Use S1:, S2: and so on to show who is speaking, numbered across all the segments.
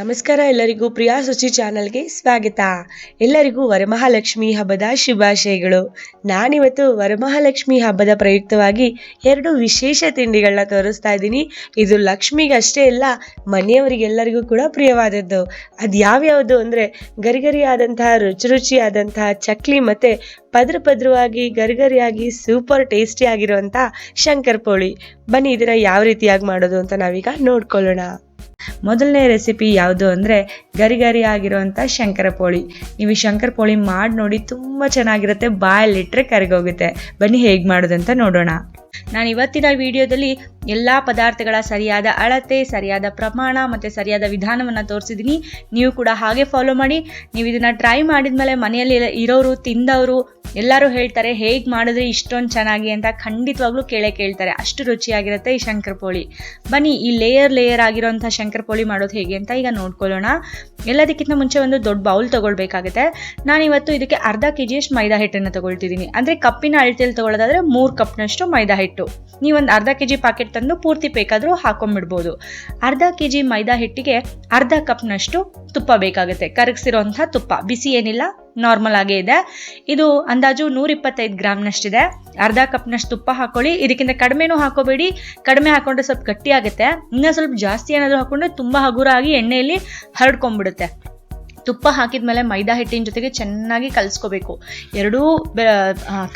S1: ನಮಸ್ಕಾರ ಎಲ್ಲರಿಗೂ ಪ್ರಿಯಾ ಸುಚಿ ಚಾನಲ್ಗೆ ಸ್ವಾಗತ. ಎಲ್ಲರಿಗೂ ವರಮಹಾಲಕ್ಷ್ಮಿ ಹಬ್ಬದ ಶುಭಾಶಯಗಳು. ನಾನಿವತ್ತು ವರಮಹಾಲಕ್ಷ್ಮಿ ಹಬ್ಬದ ಪ್ರಯುಕ್ತವಾಗಿ ಎರಡು ವಿಶೇಷ ತಿಂಡಿಗಳನ್ನ ತೋರಿಸ್ತಾ ಇದ್ದೀನಿ. ಇದು ಲಕ್ಷ್ಮಿಗಷ್ಟೇ ಅಲ್ಲ, ಮನೆಯವರಿಗೆಲ್ಲರಿಗೂ ಕೂಡ ಪ್ರಿಯವಾದದ್ದು. ಅದು ಯಾವ್ಯಾವುದು ಅಂದರೆ ಗರಿಗರಿಯಾದಂತಹ ರುಚಿ ರುಚಿಯಾದಂತಹ ಚಕ್ಲಿ ಮತ್ತು ಪದ್ರ ಪದ್ರವಾಗಿ, ಗರಿಗರಿಯಾಗಿ, ಸೂಪರ್ ಟೇಸ್ಟಿ ಆಗಿರುವಂಥ ಶಂಕರಪೋಳಿ. ಬನ್ನಿ, ಇದನ್ನು ಯಾವ ರೀತಿಯಾಗಿ ಮಾಡೋದು ಅಂತ ನಾವೀಗ ನೋಡ್ಕೊಳ್ಳೋಣ. ಮೊದಲನೇ ರೆಸಿಪಿ ಯಾವುದು ಅಂದರೆ ಗರಿ ಗರಿ ಆಗಿರುವಂಥ ಶಂಕರಪೋಳಿ. ನೀವು ಈ ಶಂಕರಪೋಳಿ ಮಾಡಿ ನೋಡಿ ತುಂಬ ಚೆನ್ನಾಗಿರುತ್ತೆ ಬಾಯಲ್ಲಿಟ್ಟರೆ ಕರಗೋಗುತ್ತೆ. ಬನ್ನಿ ಹೇಗೆ ಮಾಡೋದಂತ ನೋಡೋಣ. ನಾನು ಇವತ್ತಿನ ವಿಡಿಯೋದಲ್ಲಿ ಎಲ್ಲ ಪದಾರ್ಥಗಳ ಸರಿಯಾದ ಅಳತೆ, ಸರಿಯಾದ ಪ್ರಮಾಣ ಮತ್ತು ಸರಿಯಾದ ವಿಧಾನವನ್ನು ತೋರಿಸಿದ್ದೀನಿ ನೀವು ಕೂಡ ಹಾಗೆ ಫಾಲೋ ಮಾಡಿ. ನೀವು ಇದನ್ನು ಟ್ರೈ ಮಾಡಿದ್ಮೇಲೆ ಮನೆಯಲ್ಲಿ ಇರೋರು, ತಿಂದವರು ಎಲ್ಲರೂ ಹೇಳ್ತಾರೆ, ಹೇಗೆ ಮಾಡಿದ್ರೆ ಇಷ್ಟೊಂದು ಚೆನ್ನಾಗಿ ಅಂತ ಖಂಡಿತವಾಗ್ಲೂ ಕೇಳೇ ಕೇಳ್ತಾರೆ. ಅಷ್ಟು ರುಚಿಯಾಗಿರುತ್ತೆ ಈ ಶಂಕರಪೋಳಿ ಬನ್ನಿ, ಈ ಲೇಯರ್ ಲೇಯರ್ ಆಗಿರೋಂಥ ಶಂಕರಪೋಳಿ ಮಾಡೋದು ಹೇಗೆ ಅಂತ ಈಗ ನೋಡ್ಕೊಳ್ಳೋಣ. ಎಲ್ಲದಕ್ಕಿಂತ ಮುಂಚೆ ಒಂದು ದೊಡ್ಡ ಬೌಲ್ ತೊಗೊಳ್ಬೇಕಾಗುತ್ತೆ. ನಾನು ಇವತ್ತು ಇದಕ್ಕೆ ಅರ್ಧ ಕೆ ಜಿಯಷ್ಟು ಮೈದಾ ಹಿಟ್ಟನ್ನು ತೊಗೊಳ್ತಿದ್ದೀನಿ. ಅಂದರೆ ಕಪ್ಪಿನ ಅಳತೆಯಲ್ಲಿ ತೊಗೊಳ್ಳೋದಾದ್ರೆ ಮೂರು ಕಪ್ನಷ್ಟು ಮೈದಾ ಹಿಟ್ಟು. ನೀವೊಂದು ಅರ್ಧ ಕೆ ಜಿ ಪಾಕೆಟ್ ತಂದು ಪೂರ್ತಿ ಬೇಕಾದರೂ ಹಾಕೊಂಡ್ಬಿಡ್ಬೋದು. ಅರ್ಧ ಕೆ ಜಿ ಮೈದಾ ಹಿಟ್ಟಿಗೆ ಅರ್ಧ ಕಪ್ನಷ್ಟು ತುಪ್ಪ ಬೇಕಾಗುತ್ತೆ. ಕರಗಿಸಿರೋಂಥ ತುಪ್ಪ. ಬಿಸಿ ಏನಿಲ್ಲ ನಾರ್ಮಲ್ ಆಗೇ ಇದೆ. ಇದು ಅಂದಾಜು ನೂರ ಇಪ್ಪತ್ತೈದು ಗ್ರಾಮ್ನಷ್ಟಿದೆ. ಅರ್ಧ ಕಪ್ನಷ್ಟು ತುಪ್ಪ ಹಾಕೊಳ್ಳಿ. ಇದಕ್ಕಿಂತ ಕಡಿಮೆನೂ ಹಾಕೋಬೇಡಿ. ಕಡಿಮೆ ಹಾಕೊಂಡ್ರೆ ಸ್ವಲ್ಪ ಗಟ್ಟಿ ಆಗುತ್ತೆ. ಇನ್ನೂ ಸ್ವಲ್ಪ ಜಾಸ್ತಿ ಏನಾದರೂ ಹಾಕೊಂಡ್ರೆ ತುಂಬ ಹಗುರಾಗಿ ಎಣ್ಣೆಯಲ್ಲಿ ಹರಡ್ಕೊಂಡ್ಬಿಡುತ್ತೆ. ತುಪ್ಪ ಹಾಕಿದ್ಮೇಲೆ ಮೈದಾ ಹಿಟ್ಟಿನ ಜೊತೆಗೆ ಚೆನ್ನಾಗಿ ಕಲಿಸ್ಕೋಬೇಕು. ಎರಡೂ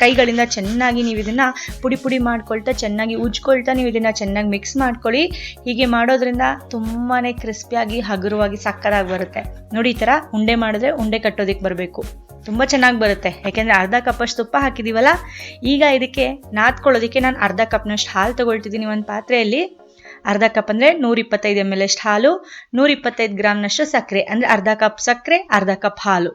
S1: ಕೈಗಳಿಂದ ಚೆನ್ನಾಗಿ ನೀವು ಇದನ್ನು ಪುಡಿ ಪುಡಿ ಮಾಡ್ಕೊಳ್ತಾ ಚೆನ್ನಾಗಿ ಉಜ್ಕೊಳ್ತಾ ನೀವು ಇದನ್ನು ಚೆನ್ನಾಗಿ ಮಿಕ್ಸ್ ಮಾಡ್ಕೊಳ್ಳಿ. ಹೀಗೆ ಮಾಡೋದ್ರಿಂದ ತುಂಬಾ ಕ್ರಿಸ್ಪಿಯಾಗಿ ಹಗುರವಾಗಿ, ಸಕ್ಕರಾಗಿ ಬರುತ್ತೆ. ನೋಡಿ ಈ ಥರ ಉಂಡೆ ಮಾಡಿದ್ರೆ ಉಂಡೆ ಕಟ್ಟೋದಕ್ಕೆ ಬರಬೇಕು. ತುಂಬ ಚೆನ್ನಾಗಿ ಬರುತ್ತೆ. ಯಾಕೆಂದರೆ ಅರ್ಧ ಕಪ್ಪಷ್ಟು ತುಪ್ಪ ಹಾಕಿದ್ದೀವಲ್ಲ ಈಗ ಇದಕ್ಕೆ ನಾದ್ಕೊಳ್ಳೋದಕ್ಕೆ ನಾನು ಅರ್ಧ ಕಪ್ನಷ್ಟು ಹಾಲು ತೊಗೊಳ್ತಿದ್ದೀನಿ ಒಂದು ಪಾತ್ರೆಯಲ್ಲಿ. ಅರ್ಧ ಕಪ್ ಅಂದರೆ ನೂರಿಪ್ಪತ್ತೈದು ಎಂ ಎಲ್ ಎಷ್ಟು ಹಾಲು, ನೂರಿಪ್ಪತ್ತೈದು ಗ್ರಾಮ್ನಷ್ಟು ಸಕ್ಕರೆ. ಅಂದರೆ ಅರ್ಧ ಕಪ್ ಸಕ್ಕರೆ, ಅರ್ಧ ಕಪ್ ಹಾಲು.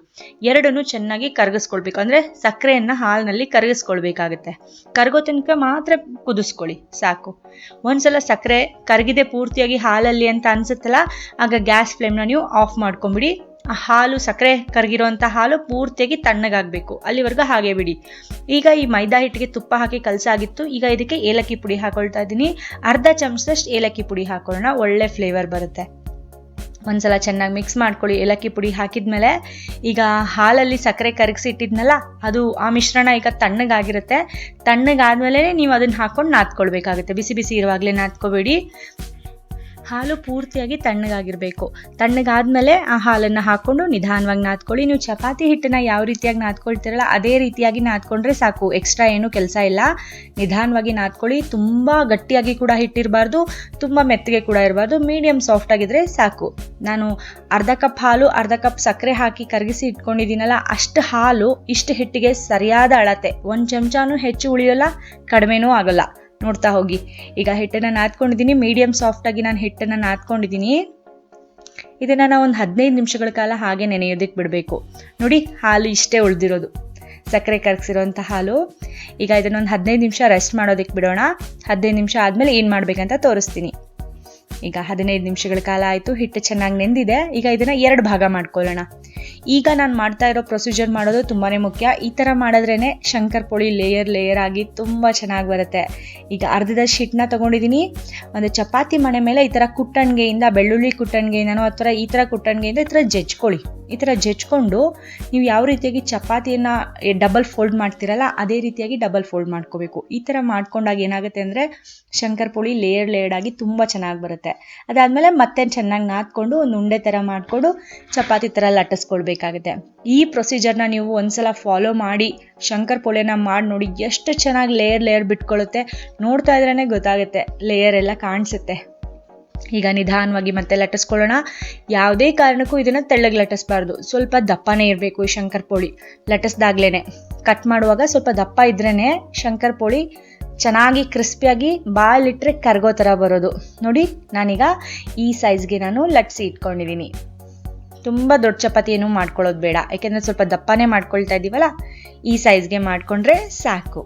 S1: ಎರಡನ್ನೂ ಚೆನ್ನಾಗಿ ಕರಗಿಸ್ಕೊಳ್ಬೇಕು. ಅಂದರೆ ಸಕ್ಕರೆಯನ್ನು ಹಾಲಿನಲ್ಲಿ ಕರಗಿಸ್ಕೊಳ್ಬೇಕಾಗುತ್ತೆ. ಕರಗೋ ತನಕ ಮಾತ್ರ ಕುದಿಸ್ಕೊಳ್ಳಿ. ಸಾಕು. ಒಂದ್ಸಲ ಸಕ್ಕರೆ ಕರಗಿದೆ ಪೂರ್ತಿಯಾಗಿ ಹಾಲಲ್ಲಿ ಅಂತ ಅನ್ಸುತ್ತಲ್ಲ, ಆಗ ಗ್ಯಾಸ್ ಫ್ಲೇಮ್ನ ನೀವು ಆಫ್ ಮಾಡ್ಕೊಂಬಿಡಿ. ಹಾಲು ಸಕ್ಕರೆ ಕರಗಿರೋಂಥ ಹಾಲು ಪೂರ್ತಿಯಾಗಿ ತಣ್ಣಗಾಗಬೇಕು. ಅಲ್ಲಿವರೆಗೂ ಹಾಗೆ ಬಿಡಿ. ಈಗ ಈ ಮೈದಾ ಹಿಟ್ಟಿಗೆ ತುಪ್ಪ ಹಾಕಿ ಕಲಸಾಗಿತ್ತು ಈಗ ಇದಕ್ಕೆ ಏಲಕ್ಕಿ ಪುಡಿ ಹಾಕೊಳ್ತಾ ಇದ್ದೀನಿ. ಅರ್ಧ ಚಮಚದಷ್ಟು ಏಲಕ್ಕಿ ಪುಡಿ ಹಾಕೊಳ್ಳೋಣ. ಒಳ್ಳೆ ಫ್ಲೇವರ್ ಬರುತ್ತೆ. ಒಂದ್ಸಲ ಚೆನ್ನಾಗಿ ಮಿಕ್ಸ್ ಮಾಡ್ಕೊಳ್ಳಿ. ಏಲಕ್ಕಿ ಪುಡಿ ಹಾಕಿದ್ಮೇಲೆ ಈಗ ಹಾಲಲ್ಲಿ ಸಕ್ಕರೆ ಕರಗಿಸಿ ಇಟ್ಟಿದ್ನಲ್ಲ ಅದು ಆ ಮಿಶ್ರಣ ಈಗ ತಣ್ಣಗಾಗಿರುತ್ತೆ. ತಣ್ಣಗಾದ್ಮೇಲೆ ನೀವು ಅದನ್ನು ಹಾಕೊಂಡು ನಾದ್ಕೊಳ್ಬೇಕಾಗುತ್ತೆ. ಬಿಸಿ ಬಿಸಿ ಇರುವಾಗಲೇ ನಾದ್ಕೋಬೇಡಿ. ಹಾಲು ಪೂರ್ತಿಯಾಗಿ ತಣ್ಣಗಾಗಿರಬೇಕು. ತಣ್ಣಗಾದ್ಮೇಲೆ ಆ ಹಾಲನ್ನು ಹಾಕ್ಕೊಂಡು ನಿಧಾನವಾಗಿ ನಾದ್ಕೊಳ್ಳಿ. ನೀವು ಚಪಾತಿ ಹಿಟ್ಟನ್ನು ಯಾವ ರೀತಿಯಾಗಿ ನಾದ್ಕೊಳ್ತೀರಲ್ಲ, ಅದೇ ರೀತಿಯಾಗಿ ನಾದ್ಕೊಂಡ್ರೆ ಸಾಕು. ಎಕ್ಸ್ಟ್ರಾ ಏನು ಕೆಲಸ ಇಲ್ಲ. ನಿಧಾನವಾಗಿ ನಾದ್ಕೊಳ್ಳಿ. ತುಂಬ ಗಟ್ಟಿಯಾಗಿ ಕೂಡ ಹಿಟ್ಟಿರಬಾರ್ದು. ತುಂಬ ಮೆತ್ತಗೆ ಕೂಡ ಇರಬಾರ್ದು. ಸಾಫ್ಟ್ ಆಗಿದ್ರೆ ಸಾಕು. ನಾನು ಅರ್ಧ ಕಪ್ ಹಾಲು, ಅರ್ಧ ಕಪ್ ಸಕ್ಕರೆ ಹಾಕಿ ಕರಗಿಸಿ ಇಟ್ಕೊಂಡಿದ್ದೀನಲ್ಲ, ಅಷ್ಟು ಹಾಲು ಇಷ್ಟು ಹಿಟ್ಟಿಗೆ ಸರಿಯಾದ ಅಳತೆ. ಒಂದು ಚಮಚನೂ ಹೆಚ್ಚು ಉಳಿಯೋಲ್ಲ, ಕಡಿಮೆನೂ ಆಗೋಲ್ಲ. ನೋಡ್ತಾ ಹೋಗಿ. ಈಗ ಹಿಟ್ಟನ್ನು ನಾದ್ಕೊಂಡಿದ್ದೀನಿ. ಮೀಡಿಯಮ್ ಸಾಫ್ಟಾಗಿ ನಾನು ಹಿಟ್ಟನ್ನು ನಾದ್ಕೊಂಡಿದ್ದೀನಿ. ಇದನ್ನು ನಾವು ಒಂದು ಹದಿನೈದು ನಿಮಿಷಗಳ ಕಾಲ ಹಾಗೆ ನೆನೆಯೋದಕ್ಕೆ ಬಿಡಬೇಕು. ನೋಡಿ, ಹಾಲು ಇಷ್ಟೇ ಉಳಿದಿರೋದು. ಸಕ್ಕರೆ ಕರಗಿಸಿರೋಂಥ ಹಾಲು. ಈಗ ಇದನ್ನೊಂದು ಹದಿನೈದು ನಿಮಿಷ ರೆಸ್ಟ್ ಮಾಡೋದಕ್ಕೆ ಬಿಡೋಣ. ಹದಿನೈದು ನಿಮಿಷ ಆದಮೇಲೆ ಏನು ಮಾಡಬೇಕಂತ ತೋರಿಸ್ತೀನಿ. ಈಗ ಹದಿನೈದು ನಿಮಿಷಗಳ ಕಾಲ ಆಯಿತು, ಹಿಟ್ಟು ಚೆನ್ನಾಗಿ ನೆಂದಿದೆ. ಈಗ ಇದನ್ನು ಎರಡು ಭಾಗ ಮಾಡ್ಕೊಳ್ಳೋಣ. ಈಗ ನಾನು ಮಾಡ್ತಾ ಇರೋ ಪ್ರೊಸೀಜರ್ ಮಾಡೋದು ತುಂಬಾ ಮುಖ್ಯ. ಈ ಥರ ಮಾಡಿದ್ರೇ ಶಂಕರ್ ಪೊಳಿ ಲೇಯರ್ ಲೇಯರ್ ಆಗಿ ತುಂಬ ಚೆನ್ನಾಗಿ ಬರುತ್ತೆ. ಈಗ ಅರ್ಧದಷ್ಟು ಹಿಟ್ಟನ್ನ ತೊಗೊಂಡಿದ್ದೀನಿ ಒಂದು ಚಪಾತಿ ಮಣೆ ಮೇಲೆ ಈ ಥರ ಕುಟ್ಟಣಿಗೆಯಿಂದ, ಬೆಳ್ಳುಳ್ಳಿ ಕುಟ್ಟಣಿಗೆಯಿಂದನೋ, ಅಥವಾ ಈ ಥರ ಕುಟ್ಟಣಿಗೆಯಿಂದ ಈ ಥರ ಜಜ್ಕೊಳ್ಳಿ. ಈ ಥರ ಜಜ್ಕೊಂಡು ನೀವು ಯಾವ ರೀತಿಯಾಗಿ ಚಪಾತಿಯನ್ನು ಡಬಲ್ ಫೋಲ್ಡ್ ಮಾಡ್ತೀರಲ್ಲ, ಅದೇ ರೀತಿಯಾಗಿ ಡಬಲ್ ಫೋಲ್ಡ್ ಮಾಡ್ಕೋಬೇಕು. ಈ ಥರ ಮಾಡ್ಕೊಂಡಾಗ ಏನಾಗುತ್ತೆ ಅಂದರೆ ಶಂಕರ್ ಪುಳಿ ಲೇಯರ್ ಲೇಯರ್ಡ್ ಆಗಿ ತುಂಬ ಚೆನ್ನಾಗಿ ಬರುತ್ತೆ. ಅದಾದಮೇಲೆ ಮತ್ತೆ ಚೆನ್ನಾಗಿ ನಾದ್ಕೊಂಡು ಒಂದು ಉಂಡೆ ಥರ ಮಾಡಿಕೊಂಡು ಚಪಾತಿ ಥರ ಲಟ್ಟಿಸ್ಕೊಳ್ಬೇಕಾಗುತ್ತೆ. ಈ ಪ್ರೊಸೀಜರ್ನ ನೀವು ಒಂದ್ಸಲ ಫಾಲೋ ಮಾಡಿ, ಶಂಕರ್ ಪೋಳೆನ ಮಾಡಿ ನೋಡಿ, ಎಷ್ಟು ಚೆನ್ನಾಗಿ ಲೇಯರ್ ಲೇಯರ್ ಬಿಟ್ಕೊಳ್ಳುತ್ತೆ ನೋಡ್ತಾ ಇದ್ರೇ ಗೊತ್ತಾಗುತ್ತೆ ಲೇಯರ್ ಎಲ್ಲ ಕಾಣಿಸುತ್ತೆ. ಈಗ ನಿಧಾನವಾಗಿ ಮತ್ತೆ ಲಟ್ಟಿಸ್ಕೊಳ್ಳೋಣ. ಯಾವುದೇ ಕಾರಣಕ್ಕೂ ಇದನ್ನು ತೆಳ್ಳಗೆ ಲಟ್ಟಿಸ್ಬಾರ್ದು. ಸ್ವಲ್ಪ ದಪ್ಪನೇ ಇರಬೇಕು ಈ ಶಂಕರ್ ಪೋಳಿ ಲಟ್ಟಿಸ್ದಾಗ್ಲೇ ಕಟ್ ಮಾಡುವಾಗ ಸ್ವಲ್ಪ ದಪ್ಪ ಇದ್ರೇ ಶಂಕರ್ ಪೋಳಿ ಚೆನ್ನಾಗಿ ಕ್ರಿಸ್ಪಿಯಾಗಿ ಬಾಯಲ್ಲಿಟ್ಟರೆ ಕರ್ಗೋ ಥರ ಬರೋದು. ನೋಡಿ, ನಾನೀಗ ಈ ಸೈಜ್ಗೆ ನಾನು ಲಟ್ಸಿ ಇಟ್ಕೊಂಡಿದ್ದೀನಿ ತುಂಬ ದೊಡ್ಡ ಚಪಾತಿ ಏನು ಮಾಡ್ಕೊಳ್ಳೋದು ಬೇಡ. ಯಾಕೆಂದರೆ ಸ್ವಲ್ಪ ದಪ್ಪನೇ ಮಾಡ್ಕೊಳ್ತಾ ಇದ್ದೀವಲ್ಲ ಈ ಸೈಜ್ಗೆ ಮಾಡಿಕೊಂಡ್ರೆ ಸಾಕು.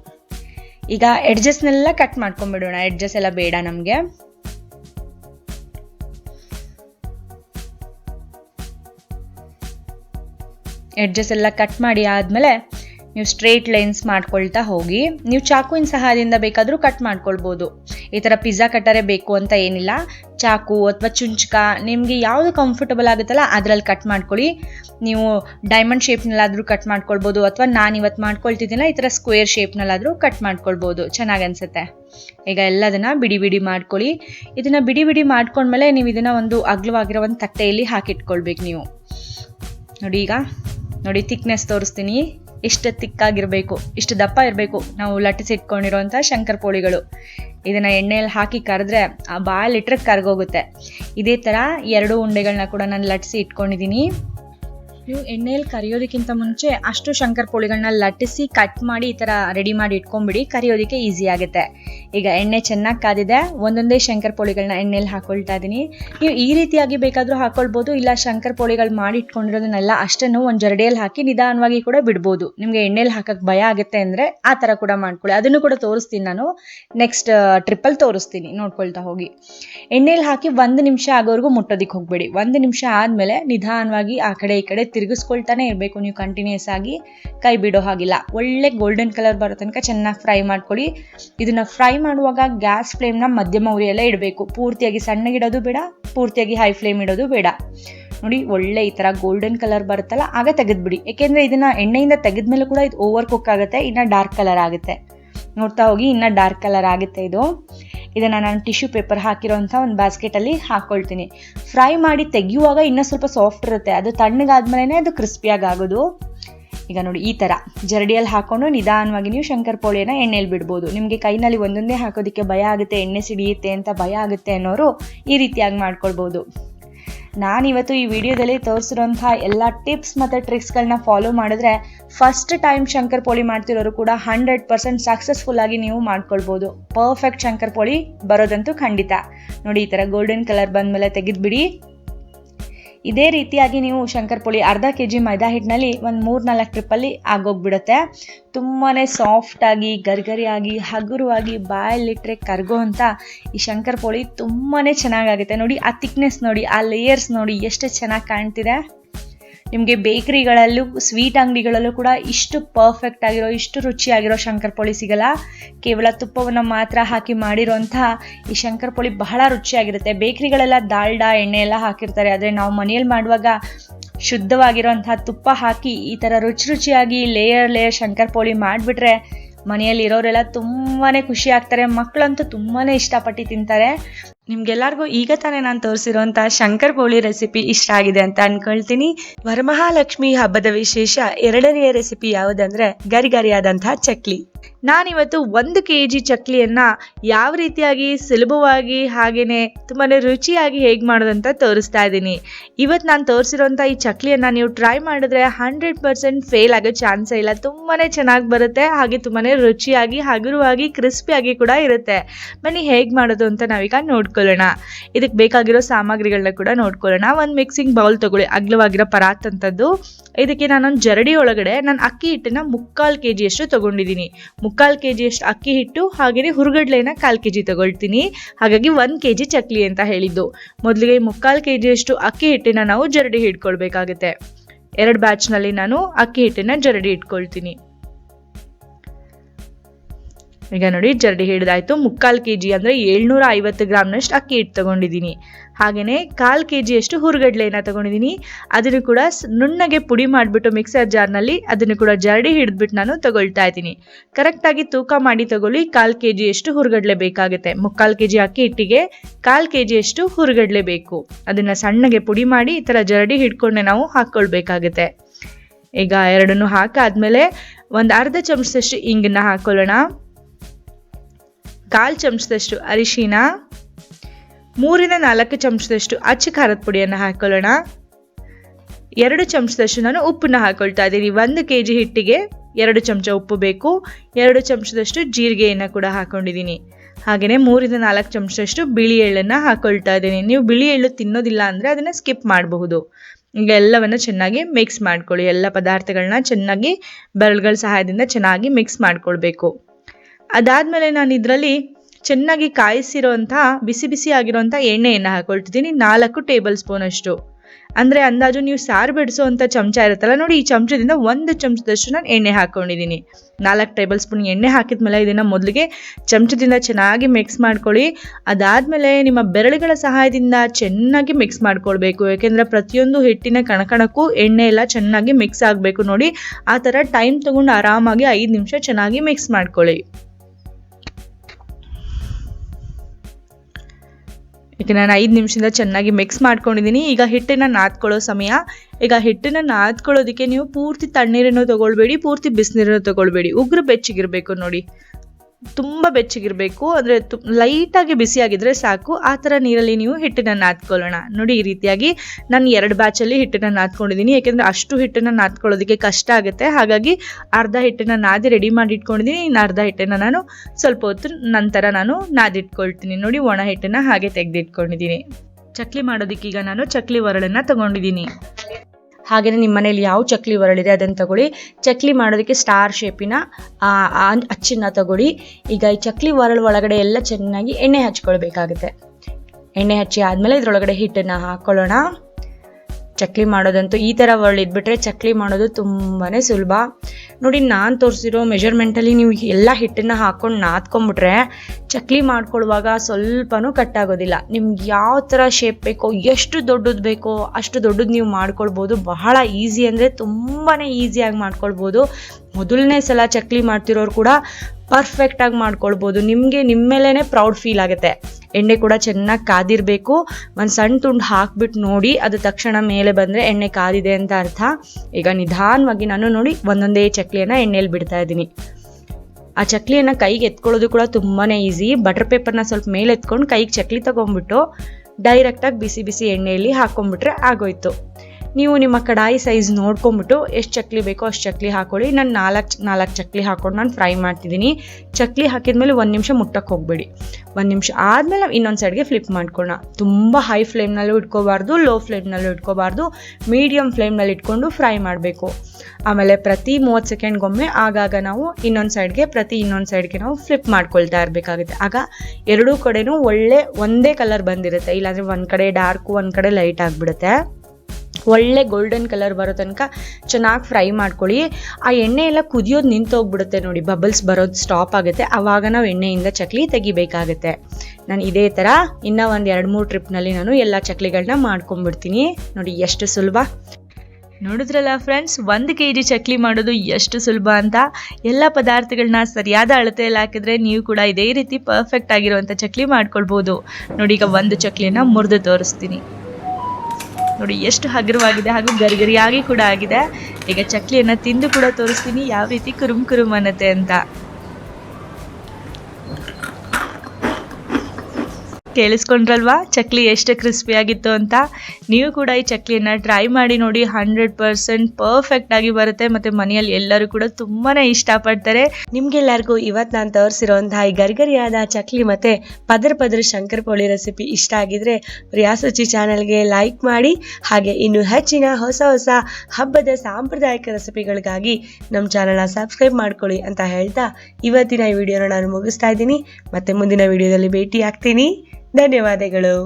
S1: ಈಗ ಎಡ್ಜಸ್ನೆಲ್ಲ ಕಟ್ ಮಾಡ್ಕೊಂಬಿಡೋಣ ಎಡ್ಜಸ್ ಎಲ್ಲ ಬೇಡ ನಮಗೆ. ಎಡ್ಜಸ್ ಎಲ್ಲ ಕಟ್ ಮಾಡಿ ಆದಮೇಲೆ ನೀವು ಸ್ಟ್ರೇಟ್ ಲೈನ್ಸ್ ಮಾಡ್ಕೊಳ್ತಾ ಹೋಗಿ, ನೀವು ಚಾಕುವಿನ ಸಹಾಯದಿಂದ ಬೇಕಾದರೂ ಕಟ್ ಮಾಡ್ಕೊಳ್ಬೋದು. ಈ ಥರ ಪಿಜ್ಜಾ ಕಟ್ಟರೆ ಬೇಕು ಅಂತ ಏನಿಲ್ಲ. ಚಾಕು ಅಥವಾ ಚುಂಚ್ಕ, ನಿಮಗೆ ಯಾವುದು ಕಂಫರ್ಟಬಲ್ ಆಗುತ್ತಲ್ಲ ಅದರಲ್ಲಿ ಕಟ್ ಮಾಡ್ಕೊಳ್ಳಿ. ನೀವು ಡೈಮಂಡ್ ಶೇಪ್ನಲ್ಲಾದರೂ ಕಟ್ ಮಾಡ್ಕೊಳ್ಬೋದು ಅಥವಾ ನಾನು ಇವತ್ತು ಮಾಡ್ಕೊಳ್ತಿದ್ದೀನಲ್ಲ, ಈ ಥರ ಸ್ಕ್ವೇರ್ ಶೇಪ್ನಲ್ಲಾದರೂ ಕಟ್ ಮಾಡ್ಕೊಳ್ಬೋದು. ಚೆನ್ನಾಗಿ ಅನಿಸುತ್ತೆ. ಈಗ ಎಲ್ಲದನ್ನು ಬಿಡಿ ಬಿಡಿ ಮಾಡ್ಕೊಳ್ಳಿ. ಇದನ್ನು ಬಿಡಿ ಬಿಡಿ ಮಾಡ್ಕೊಂಡ್ಮೇಲೆ ನೀವು ಇದನ್ನು ಒಂದು ಅಗ್ಲವಾಗಿರೋ ಒಂದು ತಟ್ಟೆಯಲ್ಲಿ ಹಾಕಿಟ್ಕೊಳ್ಬೇಕು ನೀವು. ನೋಡಿ ಈಗ. ನೋಡಿ ಥಿಕ್ನೆಸ್ ತೋರಿಸ್ತೀನಿ. ಇಷ್ಟು ತಿಕ್ಕಾಗಿರಬೇಕು ಇಷ್ಟು ದಪ್ಪ ಇರಬೇಕು ನಾವು ಲಟ್ಟಿಸಿ ಇಟ್ಕೊಂಡಿರೋಂಥ ಶಂಕರ್ ಪೋಳಿಗಳು. ಇದನ್ನು ಎಣ್ಣೆಯಲ್ಲಿ ಹಾಕಿ ಕರೆದ್ರೆ ಆ ಬಾಯಲ್ಲಿ ಇಟ್ಟರೆ ಕರ್ಗೋಗುತ್ತೆ. ಇದೇ ಥರ ಎರಡು ಉಂಡೆಗಳನ್ನ ಕೂಡ ನಾನು ಲಟ್ಟಿಸಿ ಇಟ್ಕೊಂಡಿದ್ದೀನಿ. ನೀವು ಎಣ್ಣೆಯಲ್ಲಿ ಕರಿಯೋದಕ್ಕಿಂತ ಮುಂಚೆ ಅಷ್ಟು ಶಂಕರ್ ಪೋಳಿಗಳನ್ನ ಲಟ್ಟಿಸಿ ಕಟ್ ಮಾಡಿ ಈ ಥರ ರೆಡಿ ಮಾಡಿ ಇಟ್ಕೊಂಬಿಡಿ, ಕರಿಯೋದಕ್ಕೆ ಈಸಿ ಆಗುತ್ತೆ. ಈಗ ಎಣ್ಣೆ ಚೆನ್ನಾಗಿ ಕಾದಿದೆ, ಒಂದೊಂದೇ ಶಂಕರ್ ಪೋಳಿಗಳನ್ನ ಎಣ್ಣೆಯಲ್ಲಿ ಹಾಕೊಳ್ತಾ ಇದ್ದೀನಿ ನೀವು ಈ ರೀತಿಯಾಗಿ ಬೇಕಾದರೂ ಹಾಕೊಳ್ಬೋದು, ಇಲ್ಲ ಶಂಕರ್ ಪೋಳಿಗಳು ಮಾಡಿ ಇಟ್ಕೊಂಡಿರೋದನ್ನೆಲ್ಲ ಅಷ್ಟನ್ನು ಒಂದು ಜರಡಿಯಲ್ಲಿ ಹಾಕಿ ನಿಧಾನವಾಗಿ ಕೂಡ ಬಿಡ್ಬೋದು. ನಿಮಗೆ ಎಣ್ಣೆಯಲ್ಲಿ ಹಾಕಕ್ಕೆ ಭಯ ಆಗುತ್ತೆ ಅಂದರೆ ಆ ಥರ ಕೂಡ ಮಾಡ್ಕೊಳ್ಳಿ. ಅದನ್ನು ಕೂಡ ತೋರಿಸ್ತೀನಿ ನಾನು. ನೆಕ್ಸ್ಟ್ ಟ್ರಿಪ್ಪಲ್ಲಿ ತೋರಿಸ್ತೀನಿ. ನೋಡ್ಕೊಳ್ತಾ ಹೋಗಿ. ಎಣ್ಣೆಯಲ್ಲಿ ಹಾಕಿ ಒಂದು ನಿಮಿಷ ಆಗೋವರೆಗೂ ಮುಟ್ಟೋದಕ್ಕೆ ಹೋಗಬೇಡಿ. ಒಂದು ನಿಮಿಷ ಆದಮೇಲೆ ನಿಧಾನವಾಗಿ ಆ ಕಡೆ ಈ ಕಡೆ ತಿರುಗಿಸ್ಕೊಳ್ತಾನೆ ಇರಬೇಕು ನೀವು ಕಂಟಿನ್ಯೂಸ್ ಆಗಿ. ಕೈ ಬಿಡೋ ಹಾಗಿಲ್ಲ. ಒಳ್ಳೆ ಗೋಲ್ಡನ್ ಕಲರ್ ಬರೋ ತನಕ ಚೆನ್ನಾಗಿ ಫ್ರೈ ಮಾಡ್ಕೊಳ್ಳಿ. ಇದನ್ನ ಫ್ರೈ ಮಾಡುವಾಗ ಗ್ಯಾಸ್ ಫ್ಲೇಮ್ನ ಮಧ್ಯಮ ಉರಿಯಲ್ಲೇ ಇಡಬೇಕು. ಪೂರ್ತಿಯಾಗಿ ಸಣ್ಣಗಿಡೋದು ಬೇಡ, ಪೂರ್ತಿಯಾಗಿ ಹೈ ಫ್ಲೇಮ್ ಇಡೋದು ಬೇಡ. ನೋಡಿ, ಒಳ್ಳೆ ಈ ಥರ ಗೋಲ್ಡನ್ ಕಲರ್ ಬರುತ್ತಲ್ಲ, ಆಗ ತೆಗೆದ್ಬಿಡಿ. ಏಕೆಂದರೆ ಇದನ್ನು ಎಣ್ಣೆಯಿಂದ ತೆಗೆದ್ಮೇಲೆ ಕೂಡ ಇದು ಓವರ್ ಕುಕ್ ಆಗುತ್ತೆ, ಇನ್ನು ಡಾರ್ಕ್ ಕಲರ್ ಆಗುತ್ತೆ. ನೋಡ್ತಾ ಹೋಗಿ, ಇನ್ನು ಡಾರ್ಕ್ ಕಲರ್ ಆಗುತ್ತೆ ಇದು. ಇದನ್ನು ನಾನು ಟಿಶ್ಯೂ ಪೇಪರ್ ಹಾಕಿರೋಂಥ ಒಂದು ಬಾಸ್ಕೆಟಲ್ಲಿ ಹಾಕ್ಕೊಳ್ತೀನಿ ಫ್ರೈ ಮಾಡಿ ತೆಗೆಯುವಾಗ ಇನ್ನೂ ಸ್ವಲ್ಪ ಸಾಫ್ಟ್ ಇರುತ್ತೆ. ಅದು ತಣ್ಣಗಾದ್ಮೇಲೆ ಅದು ಕ್ರಿಸ್ಪಿಯಾಗಿ ಆಗೋದು. ಈಗ ನೋಡಿ ಈ ಥರ ಜರಡಿಯಲ್ಲಿ ಹಾಕೊಂಡು ನಿಧಾನವಾಗಿ ನೀವು ಶಂಕರ್ ಪೋಳಿಯನ್ನು ಎಣ್ಣೆಯಲ್ಲಿ ಬಿಡ್ಬೋದು. ನಿಮಗೆ ಕೈನಲ್ಲಿ ಒಂದೊಂದೇ ಹಾಕೋದಕ್ಕೆ ಭಯ ಆಗುತ್ತೆ, ಎಣ್ಣೆ ಸಿಡಿಯುತ್ತೆ ಅಂತ ಭಯ ಆಗುತ್ತೆ ಅನ್ನೋರು ಈ ರೀತಿಯಾಗಿ ಮಾಡ್ಕೊಳ್ಬೋದು. ನಾನಿವತ್ತು ಈ ವಿಡಿಯೋದಲ್ಲಿ ತೋರಿಸಿರೋಂಥ ಎಲ್ಲ ಟಿಪ್ಸ್ ಮತ್ತು ಟ್ರಿಕ್ಸ್ಗಳನ್ನ ಫಾಲೋ ಮಾಡಿದ್ರೆ ಫಸ್ಟ್ ಟೈಮ್ ಶಂಕರ್ ಪೋಳಿ ಮಾಡ್ತಿರೋರು ಕೂಡ ಹಂಡ್ರೆಡ್ ಪರ್ಸೆಂಟ್ ಸಕ್ಸಸ್ಫುಲ್ಲಾಗಿ ನೀವು ಮಾಡ್ಕೊಳ್ಬೋದು. ಪರ್ಫೆಕ್ಟ್ ಶಂಕರ್ ಪೋಳಿ ಬರೋದಂತೂ ಖಂಡಿತ. ನೋಡಿ ಈ ಥರ ಗೋಲ್ಡನ್ ಕಲರ್ ಬಂದಮೇಲೆ ತೆಗೆದ್ಬಿಡಿ. ಇದೇ ರೀತಿಯಾಗಿ ನೀವು ಶಂಕರ್ ಪುಳಿ ಅರ್ಧ ಕೆ ಜಿ ಮೈದಾ ಹಿಟ್ಟಿನಲ್ಲಿ ಒಂದು ಮೂರು ನಾಲ್ಕು ಟ್ರಿಪ್ಪಲ್ಲಿ ಆಗೋಗ್ಬಿಡುತ್ತೆ. ತುಂಬಾ ಸಾಫ್ಟಾಗಿ ಗರ್ಗರಿಯಾಗಿ, ಹಗುರವಾಗಿ ಬಾಯಲ್ಲಿಟ್ಟರೆ ಕರ್ಗೋ ಅಂತ ಈ ಶಂಕರ್ ತುಂಬಾ ಚೆನ್ನಾಗಾಗುತ್ತೆ. ನೋಡಿ, ಆ ಥಿಕ್ನೆಸ್ ನೋಡಿ, ಆ ಲೇಯರ್ಸ್ ನೋಡಿ, ಎಷ್ಟು ಚೆನ್ನಾಗಿ ಕಾಣ್ತಿದೆ. ನಿಮಗೆ ಬೇಕ್ರಿಗಳಲ್ಲೂ ಸ್ವೀಟ್ ಅಂಗಡಿಗಳಲ್ಲೂ ಕೂಡ ಇಷ್ಟು ಪರ್ಫೆಕ್ಟ್ ಆಗಿರೋ, ಇಷ್ಟು ರುಚಿಯಾಗಿರೋ ಶಂಕರ್ ಪೋಳಿ ಸಿಗಲ್ಲ. ಕೇವಲ ತುಪ್ಪವನ್ನು ಮಾತ್ರ ಹಾಕಿ ಮಾಡಿರೋಂಥ ಈ ಶಂಕರ್ ಪೋಳಿ ಬಹಳ ರುಚಿಯಾಗಿರುತ್ತೆ. ಬೇಕ್ರಿಗಳೆಲ್ಲ ದಾಲ್ಡಾ, ಎಣ್ಣೆ ಎಲ್ಲ ಹಾಕಿರ್ತಾರೆ. ಆದರೆ ನಾವು ಮನೆಯಲ್ಲಿ ಮಾಡುವಾಗ ಶುದ್ಧವಾಗಿರೋಂಥ ತುಪ್ಪ ಹಾಕಿ ಈ ಥರ ರುಚಿ ರುಚಿಯಾಗಿ ಲೇಯರ್ ಲೇಯರ್ ಶಂಕರ್ ಪೋಳಿ ಮಾಡಿಬಿಟ್ರೆ ಮನೆಯಲ್ಲಿ ಇರೋರೆಲ್ಲ ತುಂಬಾ ಖುಷಿ ಆಗ್ತಾರೆ. ಮಕ್ಕಳಂತೂ ತುಂಬಾ ಇಷ್ಟಪಟ್ಟು ತಿಂತಾರೆ. ನಿಮ್ಗೆಲ್ಲರಿಗೂ ಈಗ ತಾನೇ ನಾನು ತೋರಿಸಿರೋಂಥ ಶಂಕರ್ ಪೋಳಿ ರೆಸಿಪಿ ಇಷ್ಟ ಆಗಿದೆ ಅಂತ ಅನ್ಕೊಳ್ತೀನಿ. ವರಮಹಾಲಕ್ಷ್ಮಿ ಹಬ್ಬದ ವಿಶೇಷ ಎರಡನೆಯ ರೆಸಿಪಿ ಯಾವುದಂದ್ರೆ ಗರಿಗರಿಯಾದಂತಹ ಚಕ್ಲಿ. ನಾನಿವತ್ತು ಒಂದು ಕೆ ಜಿ ಚಕ್ಲಿಯನ್ನ ಯಾವ ರೀತಿಯಾಗಿ ಸುಲಭವಾಗಿ ಹಾಗೇನೆ ತುಂಬಾ ರುಚಿಯಾಗಿ ಹೇಗೆ ಮಾಡೋದಂತ ತೋರಿಸ್ತಾ ಇದ್ದೀನಿ. ಇವತ್ತು ನಾನು ತೋರಿಸಿರೋಂಥ ಈ ಚಕ್ಲಿಯನ್ನು ನೀವು ಟ್ರೈ ಮಾಡಿದ್ರೆ ಹಂಡ್ರೆಡ್ ಪರ್ಸೆಂಟ್ ಫೇಲ್ ಆಗೋ ಚಾನ್ಸೇ ಇಲ್ಲ. ತುಂಬಾ ಚೆನ್ನಾಗಿ ಬರುತ್ತೆ, ಹಾಗೆ ತುಂಬಾ ರುಚಿಯಾಗಿ, ಹಗುರವಾಗಿ, ಕ್ರಿಸ್ಪಿಯಾಗಿ ಕೂಡ ಇರುತ್ತೆ. ಬನ್ನಿ ಹೇಗೆ ಮಾಡೋದು ಅಂತ ನಾವೀಗ ನೋಡ್ಕೊಳ್ಳೋಣ. ಇದಕ್ಕೆ ಬೇಕಾಗಿರೋ ಸಾಮಗ್ರಿಗಳನ್ನ ಕೂಡ ನೋಡ್ಕೊಳ್ಳೋಣ. ಒಂದು ಮಿಕ್ಸಿಂಗ್ ಬೌಲ್ ತಗೊಳ್ಳಿ. ಅಗ್ಲವಾಗಿರೋ ಪರಾತ್ ಅಂತದ್ದು. ಇದಕ್ಕೆ ನಾನೊಂದು ಜರಡಿ ಒಳಗಡೆ ನಾನು ಅಕ್ಕಿ ಹಿಟ್ಟನ್ನ ಮುಕ್ಕಾಲು ಕೆ ಜಿಯಷ್ಟು ತೊಗೊಂಡಿದ್ದೀನಿ ಮುಕ್ಕಾಲು ಕೆ ಜಿಯಷ್ಟು ಅಕ್ಕಿ ಹಿಟ್ಟು ಹಾಗೆಯೇ ಹುರುಗಡ್ಲೆನ ಕಾಲು ಕೆ ಜಿ ತಗೊಳ್ತೀನಿ. ಹಾಗಾಗಿ ಒಂದು ಕೆ ಜಿ ಚಕ್ಲಿ ಅಂತ ಹೇಳಿದ್ದು. ಮೊದಲಿಗೆ ಮುಕ್ಕಾಲು ಕೆ ಜಿಯಷ್ಟು ಅಕ್ಕಿ ಹಿಟ್ಟಿನ ನಾವು ಜರಡಿ ಹಿಡ್ಕೊಳ್ಬೇಕಾಗುತ್ತೆ. ಎರಡು ಬ್ಯಾಚ್ನಲ್ಲಿ ನಾನು ಅಕ್ಕಿ ಹಿಟ್ಟನ್ನ ಜರಡಿ ಇಟ್ಕೊಳ್ತೀನಿ ಈಗ ನೋಡಿ, ಜರಡಿ ಹಿಡಿದಾಯಿತು. ಮುಕ್ಕಾಲು ಕೆ ಜಿ ಅಂದರೆ ಏಳ್ನೂರ ಐವತ್ತು ಗ್ರಾಮ್ನಷ್ಟು ಅಕ್ಕಿ ಹಿಟ್ಟು ತಗೊಂಡಿದ್ದೀನಿ. ಹಾಗೆಯೇ ಕಾಲು ಕೆ ಜಿಯಷ್ಟು ಹುರುಗಡ್ಲೆನ ತಗೊಂಡಿದ್ದೀನಿ. ಅದನ್ನು ಕೂಡ ನುಣ್ಣಗೆ ಪುಡಿ ಮಾಡಿಬಿಟ್ಟು ಮಿಕ್ಸರ್ ಜಾರ್ನಲ್ಲಿ ಅದನ್ನು ಕೂಡ ಜರಡಿ ಹಿಡಿದ್ಬಿಟ್ಟು ನಾನು ತಗೊಳ್ತಾ ಇದ್ದೀನಿ. ಕರೆಕ್ಟಾಗಿ ತೂಕ ಮಾಡಿ ತಗೊಳ್ಳಿ, ಕಾಲು ಕೆ ಜಿಯಷ್ಟು ಹುರುಗಡಲೆ ಬೇಕಾಗುತ್ತೆ. ಮುಕ್ಕಾಲು ಕೆ ಜಿ ಅಕ್ಕಿ ಹಿಟ್ಟಿಗೆ ಕಾಲು ಕೆ ಜಿಯಷ್ಟು ಹುರುಗಡಲೆ ಬೇಕು. ಅದನ್ನು ಸಣ್ಣಗೆ ಪುಡಿ ಮಾಡಿ ಈ ಥರ ಜರಡಿ ಹಿಡ್ಕೊಂಡೆ ನಾವು ಹಾಕ್ಕೊಳ್ಬೇಕಾಗುತ್ತೆ. ಈಗ ಎರಡನ್ನು ಹಾಕಾದ್ಮೇಲೆ ಒಂದು ಅರ್ಧ ಚಮಚದಷ್ಟು ಇಂಗನ್ನ ಹಾಕೊಳ್ಳೋಣ ಕಾಲು ಚಮಚದಷ್ಟು ಅರಿಶಿನ, ಮೂರಿಂದ ನಾಲ್ಕು ಚಮಚದಷ್ಟು ಅಚ್ಚು ಖಾರದ ಪುಡಿಯನ್ನು ಹಾಕೊಳ್ಳೋಣ. ಎರಡು ಚಮಚದಷ್ಟು ನಾನು ಉಪ್ಪನ್ನು ಹಾಕೊಳ್ತಾ ಇದ್ದೀನಿ. ಒಂದು ಕೆ ಜಿ ಹಿಟ್ಟಿಗೆ ಎರಡು ಚಮಚ ಉಪ್ಪು ಬೇಕು. ಎರಡು ಚಮಚದಷ್ಟು ಜೀರಿಗೆಯನ್ನು ಕೂಡ ಹಾಕೊಂಡಿದ್ದೀನಿ. ಹಾಗೆಯೇ ಮೂರಿಂದ ನಾಲ್ಕು ಚಮಚದಷ್ಟು ಬಿಳಿ ಎಳ್ಳನ್ನು ಹಾಕೊಳ್ತಾ ಇದ್ದೀನಿ. ನೀವು ಬಿಳಿ ಎಳ್ಳು ತಿನ್ನೋದಿಲ್ಲ ಅಂದರೆ ಅದನ್ನು ಸ್ಕಿಪ್ ಮಾಡಬಹುದು. ಈಗ ಎಲ್ಲವನ್ನು ಚೆನ್ನಾಗಿ ಮಿಕ್ಸ್ ಮಾಡ್ಕೊಳ್ಳಿ. ಎಲ್ಲ ಪದಾರ್ಥಗಳನ್ನ ಚೆನ್ನಾಗಿ ಬೆರಳುಗಳ ಸಹಾಯದಿಂದ ಚೆನ್ನಾಗಿ ಮಿಕ್ಸ್ ಮಾಡ್ಕೊಳ್ಬೇಕು. ಅದಾದಮೇಲೆ ನಾನು ಇದರಲ್ಲಿ ಚೆನ್ನಾಗಿ ಕಾಯಿಸಿರೋಂಥ ಬಿಸಿ ಬಿಸಿ ಆಗಿರೋಂಥ ಎಣ್ಣೆಯನ್ನು ಹಾಕೊಳ್ತಿದ್ದೀನಿ. ನಾಲ್ಕು ಟೇಬಲ್ ಸ್ಪೂನ್ ಅಷ್ಟು. ಅಂದರೆ ಅಂದಾಜು ನೀವು ಸಾರು ಬಿಡಿಸೋವಂಥ ಚಮಚ ಇರುತ್ತಲ್ಲ ನೋಡಿ, ಈ ಚಮಚದಿಂದ ಒಂದು ಚಮಚದಷ್ಟು ನಾನು ಎಣ್ಣೆ ಹಾಕ್ಕೊಂಡಿದ್ದೀನಿ ನಾಲ್ಕು ಟೇಬಲ್ ಸ್ಪೂನ್ ಎಣ್ಣೆ ಹಾಕಿದ ಮೇಲೆ ಇದನ್ನು ಮೊದಲಿಗೆ ಚಮಚದಿಂದ ಚೆನ್ನಾಗಿ ಮಿಕ್ಸ್ ಮಾಡ್ಕೊಳ್ಳಿ. ಅದಾದಮೇಲೆ ನಿಮ್ಮ ಬೆರಳುಗಳ ಸಹಾಯದಿಂದ ಚೆನ್ನಾಗಿ ಮಿಕ್ಸ್ ಮಾಡ್ಕೊಳ್ಬೇಕು. ಯಾಕೆಂದರೆ ಪ್ರತಿಯೊಂದು ಹಿಟ್ಟಿನ ಕಣಕಣಕ್ಕೂ ಎಣ್ಣೆ ಎಲ್ಲ ಚೆನ್ನಾಗಿ ಮಿಕ್ಸ್ ಆಗಬೇಕು ನೋಡಿ. ಆ ಥರ ಟೈಮ್ ತೊಗೊಂಡು ಆರಾಮಾಗಿ ಐದು ನಿಮಿಷ ಚೆನ್ನಾಗಿ ಮಿಕ್ಸ್ ಮಾಡ್ಕೊಳ್ಳಿ. ಈಗ ನಾನು ಐದು ನಿಮಿಷದಿಂದ ಚೆನ್ನಾಗಿ ಮಿಕ್ಸ್ ಮಾಡ್ಕೊಂಡಿದ್ದೀನಿ. ಈಗ ಹಿಟ್ಟನ್ನು ನಾದ್ಕೊಳ್ಳೋ ಸಮಯ. ಈಗ ಹಿಟ್ಟನ್ನು ನಾದ್ಕೊಳ್ಳೋದಕ್ಕೆ ನೀವು ಪೂರ್ತಿ ತಣ್ಣೀರನ್ನು ತಗೊಳ್ಬೇಡಿ, ಪೂರ್ತಿ ಬಿಸಿನೀರನ್ನು ತಗೊಳ್ಬೇಡಿ. ಉಗುರು ಬೆಚ್ಚಗಿರಬೇಕು ನೋಡಿ. ತುಂಬ ಬೆಚ್ಚಗಿರಬೇಕು. ಅಂದರೆ ತು ಲೈಟಾಗಿ ಬಿಸಿಯಾಗಿದ್ದರೆ ಸಾಕು. ಆ ಥರ ನೀರಲ್ಲಿ ನೀವು ಹಿಟ್ಟನ್ನು ನಾದ್ಕೊಳ್ಳೋಣ. ನೋಡಿ ಈ ರೀತಿಯಾಗಿ ನಾನು ಎರಡು ಬ್ಯಾಚಲ್ಲಿ ಹಿಟ್ಟನ್ನು ನಾದ್ಕೊಂಡಿದ್ದೀನಿ. ಯಾಕೆಂದರೆ ಅಷ್ಟು ಹಿಟ್ಟನ್ನು ನಾದ್ಕೊಳ್ಳೋದಕ್ಕೆ ಕಷ್ಟ ಆಗುತ್ತೆ. ಹಾಗಾಗಿ ಅರ್ಧ ಹಿಟ್ಟನ್ನು ನಾದಿ ರೆಡಿ ಮಾಡಿ ಇಟ್ಕೊಂಡಿದ್ದೀನಿ. ಇನ್ನು ಅರ್ಧ ಹಿಟ್ಟನ್ನು ನಾನು ಸ್ವಲ್ಪ ಹೊತ್ತು ನಂತರ ನಾನು ನಾದಿಟ್ಕೊಳ್ತೀನಿ. ನೋಡಿ ಒಣ ಹಿಟ್ಟನ್ನು ಹಾಗೆ ತೆಗೆದಿಟ್ಕೊಂಡಿದ್ದೀನಿ. ಚಕ್ಲಿ ಮಾಡೋದಕ್ಕೀಗ ನಾನು ಚಕ್ಲಿ ಒರಳನ್ನು ತಗೊಂಡಿದ್ದೀನಿ. ಹಾಗೆಯೇ ನಿಮ್ಮ ಮನೇಲಿ ಯಾವ ಚಕ್ಲಿ ಒರಳಿದೆ ಅದನ್ನು ತಗೊಳ್ಳಿ. ಚಕ್ಲಿ ಮಾಡೋದಕ್ಕೆ ಸ್ಟಾರ್ ಶೇಪಿನ ಅಚ್ಚನ್ನು ತಗೊಳ್ಳಿ. ಈಗ ಈ ಚಕ್ಲಿ ಒರಳು ಒಳಗಡೆ ಎಲ್ಲ ಚೆನ್ನಾಗಿ ಎಣ್ಣೆ ಹಚ್ಕೊಳ್ಬೇಕಾಗುತ್ತೆ. ಎಣ್ಣೆ ಹಚ್ಚಿ ಆದಮೇಲೆ ಇದರೊಳಗಡೆ ಹಿಟ್ಟನ್ನು ಹಾಕ್ಕೊಳ್ಳೋಣ ಚಕ್ಲಿ ಮಾಡೋದಂತೂ ಈ ಥರ ಒರಳಿದ್ಬಿಟ್ರೆ ಚಕ್ಲಿ ಮಾಡೋದು ತುಂಬಾ ಸುಲಭ. ನೋಡಿ, ನಾನು ತೋರಿಸಿರೋ ಮೆಜರ್ಮೆಂಟಲ್ಲಿ ನೀವು ಎಲ್ಲ ಹಿಟ್ಟನ್ನು ಹಾಕ್ಕೊಂಡು ನಾದ್ಕೊಂಡ್ಬಿಟ್ರೆ ಚಕ್ಲಿ ಮಾಡ್ಕೊಳ್ಳುವಾಗ ಸ್ವಲ್ಪನೂ ಕಟ್ಟಾಗೋದಿಲ್ಲ ನಿಮ್ಗೆ ಯಾವ ಥರ ಶೇಪ್ ಬೇಕೋ, ಎಷ್ಟು ದೊಡ್ಡದು ಬೇಕೋ ಅಷ್ಟು ದೊಡ್ಡದು ನೀವು ಮಾಡ್ಕೊಳ್ಬೋದು. ಬಹಳ ಈಸಿ ಅಂದರೆ ತುಂಬಾ ಈಸಿಯಾಗಿ ಮಾಡ್ಕೊಳ್ಬೋದು. ಮೊದಲನೇ ಸಲ ಚಕ್ಲಿ ಮಾಡ್ತಿರೋರು ಕೂಡ ಪರ್ಫೆಕ್ಟಾಗಿ ಮಾಡ್ಕೊಳ್ಬೋದು. ನಿಮಗೆ ನಿಮ್ಮ ಮೇಲೇ ಪ್ರೌಡ್ ಫೀಲ್ ಆಗುತ್ತೆ. ಎಣ್ಣೆ ಕೂಡ ಚೆನ್ನಾಗಿ ಕಾದಿರಬೇಕು. ಒಂದು ಸಣ್ಣ ತುಂಡು ಹಾಕ್ಬಿಟ್ಟು ನೋಡಿ, ಅದು ತಕ್ಷಣ ಮೇಲೆ ಬಂದರೆ ಎಣ್ಣೆ ಕಾದಿದೆ ಅಂತ ಅರ್ಥ. ಈಗ ನಿಧಾನವಾಗಿ ನಾನು ನೋಡಿ ಒಂದೊಂದೇ ಚಕ್ಲಿಯನ್ನು ಎಣ್ಣೆಯಲ್ಲಿ ಬಿಡ್ತಾ ಇದ್ದೀನಿ. ಆ ಚಕ್ಲಿಯನ್ನು ಕೈಗೆ ಎತ್ಕೊಳ್ಳೋದು ಕೂಡ ತುಂಬಾ ಈಸಿ. ಬಟರ್ ಪೇಪರ್ನ ಸ್ವಲ್ಪ ಮೇಲೆ ಎತ್ಕೊಂಡು ಕೈಗೆ ಚಕ್ಲಿ ತೊಗೊಂಡ್ಬಿಟ್ಟು ಡೈರೆಕ್ಟಾಗಿ ಬಿಸಿ ಬಿಸಿ ಎಣ್ಣೆಯಲ್ಲಿ ಹಾಕೊಂಡ್ಬಿಟ್ರೆ ಆಗೋಯ್ತು. ನೀವು ನಿಮ್ಮ ಕಡಾಯಿ ಸೈಜ್ ನೋಡ್ಕೊಂಬಿಟ್ಟು ಎಷ್ಟು ಚಕ್ಲಿ ಬೇಕೋ ಅಷ್ಟು ಚಕ್ಲಿ ಹಾಕೊಳ್ಳಿ. ನಾನು ನಾಲ್ಕು ನಾಲ್ಕು ಚಕ್ಲಿ ಹಾಕೊಂಡು ನಾನು ಫ್ರೈ ಮಾಡ್ತಿದ್ದೀನಿ. ಚಕ್ಲಿ ಹಾಕಿದ್ಮೇಲೆ ಒಂದು ನಿಮಿಷ ಮುಟ್ಟಕ್ಕೆ ಹೋಗಬೇಡಿ. ಒಂದು ನಿಮಿಷ ಆದಮೇಲೆ ಇನ್ನೊಂದು ಸೈಡ್ಗೆ ಫ್ಲಿಪ್ ಮಾಡ್ಕೊಳ್ಳೋಣ. ತುಂಬ ಹೈ ಫ್ಲೇಮ್ನಲ್ಲೂ ಇಟ್ಕೋಬಾರ್ದು ಲೋ ಫ್ಲೇಮ್ನಲ್ಲೂ ಇಟ್ಕೋಬಾರ್ದು. ಮೀಡಿಯಮ್ ಫ್ಲೇಮ್ನಲ್ಲಿ ಇಟ್ಕೊಂಡು ಫ್ರೈ ಮಾಡಬೇಕು. ಆಮೇಲೆ ಪ್ರತಿ ಮೂವತ್ತು ಸೆಕೆಂಡ್ಗೊಮ್ಮೆ ಆಗಾಗ ನಾವು ಇನ್ನೊಂದು ಸೈಡ್ಗೆ ಪ್ರತಿ ಇನ್ನೊಂದು ಸೈಡ್ಗೆ ನಾವು ಫ್ಲಿಪ್ ಮಾಡ್ಕೊಳ್ತಾ ಇರಬೇಕಾಗುತ್ತೆ. ಆಗ ಎರಡೂ ಕಡೆನೂ ಒಳ್ಳೆ ಒಂದೇ ಕಲರ್ ಬಂದಿರುತ್ತೆ. ಇಲ್ಲಾಂದರೆ ಒಂದು ಕಡೆ ಡಾರ್ಕು ಒಂದು ಕಡೆ ಲೈಟ್ ಆಗಿಬಿಡುತ್ತೆ. ಒಳ್ಳೆ ಗೋಲ್ಡನ್ ಕಲರ್ ಬರೋ ತನಕ ಚೆನ್ನಾಗಿ ಫ್ರೈ ಮಾಡ್ಕೊಳ್ಳಿ. ಆ ಎಣ್ಣೆ ಎಲ್ಲ ಕುದಿಯೋದು ನಿಂತೋಗ್ಬಿಡುತ್ತೆ ನೋಡಿ ಬಬಲ್ಸ್ ಬರೋದು ಸ್ಟಾಪ್ ಆಗುತ್ತೆ. ಆವಾಗ ನಾವು ಎಣ್ಣೆಯಿಂದ ಚಕ್ಲಿ ತೆಗಿಬೇಕಾಗುತ್ತೆ. ನಾನು ಇದೇ ಥರ ಇನ್ನೂ ಒಂದು ಎರಡು ಮೂರು ಟ್ರಿಪ್ನಲ್ಲಿ ನಾನು ಎಲ್ಲ ಚಕ್ಲಿಗಳನ್ನ ಮಾಡ್ಕೊಂಡ್ಬಿಡ್ತೀನಿ ನೋಡಿ, ಎಷ್ಟು ಸುಲಭ. ನೋಡಿದ್ರಲ್ಲ ಫ್ರೆಂಡ್ಸ್ ಒಂದು ಕೆ ಜಿ ಚಕ್ಲಿ ಮಾಡೋದು ಎಷ್ಟು ಸುಲಭ ಅಂತ? ಎಲ್ಲ ಪದಾರ್ಥಗಳನ್ನ ಸರಿಯಾದ ಅಳತೆಯಲ್ಲಿ ಹಾಕಿದ್ರೆ ನೀವು ಕೂಡ ಇದೇ ರೀತಿ ಪರ್ಫೆಕ್ಟ್ ಆಗಿರುವಂಥ ಚಕ್ಲಿ ಮಾಡ್ಕೊಳ್ಬೋದು. ನೋಡಿ, ಈಗ ಒಂದು ಚಕ್ಲಿನ ಮುರಿದು ತೋರಿಸ್ತೀನಿ. ನೋಡಿ, ಎಷ್ಟು ಹಗುರವಾಗಿದೆ ಹಾಗೂ ಗರಿಗರಿಯಾಗಿ ಕೂಡ ಆಗಿದೆ. ಈಗ ಚಕ್ಲಿಯನ್ನು ತಿಂದು ಕೂಡ ತೋರಿಸ್ತೀನಿ. ಯಾವ ರೀತಿ ಕುರುಮ್ ಕುರುಮ್ ಅನ್ನತ್ತೆ ಅಂತ. ಕೇಳಿಸ್ಕೊಂಡ್ರಲ್ವಾ? ಚಕ್ಲಿ ಎಷ್ಟು ಕ್ರಿಸ್ಪಿಯಾಗಿತ್ತು ಅಂತ? ನೀವು ಕೂಡ ಈ ಚಕ್ಲಿಯನ್ನು ಟ್ರೈ ಮಾಡಿ ನೋಡಿ ಹಂಡ್ರೆಡ್ ಪರ್ಸೆಂಟ್ ಪರ್ಫೆಕ್ಟ್ ಆಗಿ ಬರುತ್ತೆ. ಮತ್ತು ಮನೆಯಲ್ಲಿ ಎಲ್ಲರೂ ಕೂಡ ತುಂಬಾ ಇಷ್ಟಪಡ್ತಾರೆ.
S2: ನಿಮಗೆಲ್ಲರಿಗೂ ಇವತ್ತು ನಾನು ತೋರಿಸಿರೋಂತಹ ಈ ಗರಿಗರಿಯಾದ ಚಕ್ಲಿ ಮತ್ತೆ ಪದರ ಪದರ ಶಂಕರಪೋಳಿ ರೆಸಿಪಿ ಇಷ್ಟ ಆಗಿದ್ರೆ ಪ್ರಿಯಾಸುಚಿ ಚಾನಲ್ಗೆ ಲೈಕ್ ಮಾಡಿ. ಹಾಗೆ ಇನ್ನು ಹೆಚ್ಚಿನ ಹೊಸ ಹೊಸ ಹಬ್ಬದ ಸಾಂಪ್ರದಾಯಿಕ ರೆಸಿಪಿಗಳಿಗಾಗಿ ನಮ್ಮ ಚಾನಲ್ನ ಸಬ್ಸ್ಕ್ರೈಬ್ ಮಾಡ್ಕೊಳ್ಳಿ ಅಂತ ಹೇಳ್ತಾ ಇವತ್ತಿನ ಈ ವಿಡಿಯೋನ ನಾನು ಮುಗಿಸ್ತಾ ಇದ್ದೀನಿ. ಮತ್ತೆ ಮುಂದಿನ ವಿಡಿಯೋದಲ್ಲಿ ಭೇಟಿ ಆಗ್ತೀನಿ ಧನ್ಯವಾದಗಳು.